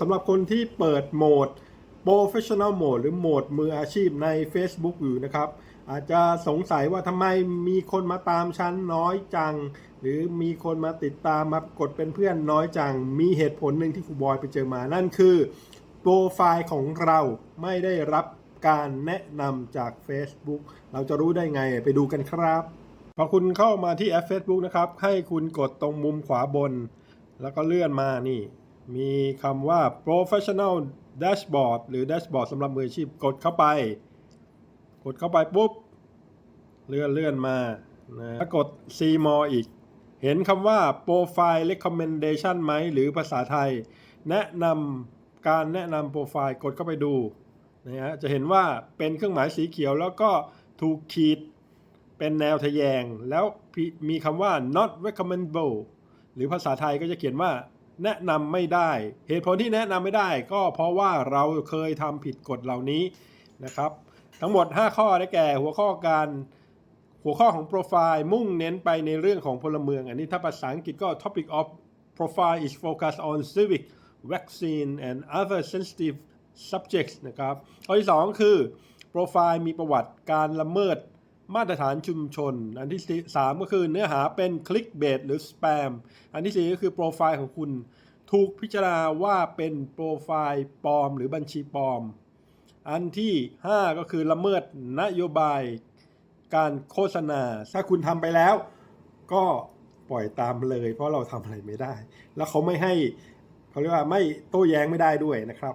สำหรับคนที่เปิดโหมด Professional Mode หรือโหมดมืออาชีพใน Facebook อยู่นะครับ อาจจะสงสัยว่าทำไมมีคนมาตามชั้นน้อยจัง หรือมีคนมาติดตามมากดเป็นเพื่อนน้อยจัง มีเหตุผลหนึ่งที่ครูบอยไปเจอมานั่นคือ โปรไฟล์ของเราไม่ได้รับการแนะนำจาก Facebook เราจะรู้ได้ไงไปดูกันครับพอคุณเข้ามาที่แอป Facebook นะครับ ให้คุณกดตรงมุมขวาบน แล้วก็เลื่อนมานี่ มีคำว่า professional dashboard หรือ dashboard สำหรับมืออาชีพกดเข้าไป กดเข้าไปปุ๊บ เลื่อนเลื่อนมานะแล้วกด see more อีก เห็นคำว่า profile recommendation ไหม หรือภาษาไทย แนะนำการแนะนำโปรไฟล์กดเข้าไปดูนะฮะจะเห็นว่าเป็นเครื่องหมายสีเขียวแล้วก็ถูกขีดเป็นแนวทะแยง แล้วมีคำว่า not recommendable หรือภาษาไทยก็จะเขียนว่า แนะนำไม่ได้ เหตุผลที่แนะนำไม่ได้ก็เพราะว่าเราเคยทำผิดกฎเหล่านี้นะครับ ทั้งหมด 5 ข้อได้แก่หัวข้อการหัวข้อของโปรไฟล์มุ่งเน้นไปในเรื่องของพลเมือง อันนี้ถ้าภาษาอังกฤษก็ topic of profile is focused on civic vaccine and other sensitive subjects นะครับข้อที่ 2 คือโปรไฟล์มีประวัติการละเมิด มาตรฐานชุมชน อันที่3ก็คือเนื้อหาเป็นคลิกเบสหรือสแปม อันที่4ก็คือโปรไฟล์ของคุณ ถูกพิจารณาว่าเป็นโปรไฟล์ปลอม หรือบัญชีปลอม อันที่ 5 ก็คือละเมิดนโยบายการโฆษณา ถ้าคุณทำไปแล้ว ก็ปล่อยตามเลย เพราะเราทำอะไรไม่ได้ แล้วเขาไม่ให้เขาเรียกว่าไม่โต้แย้งไม่ได้ด้วยนะครับ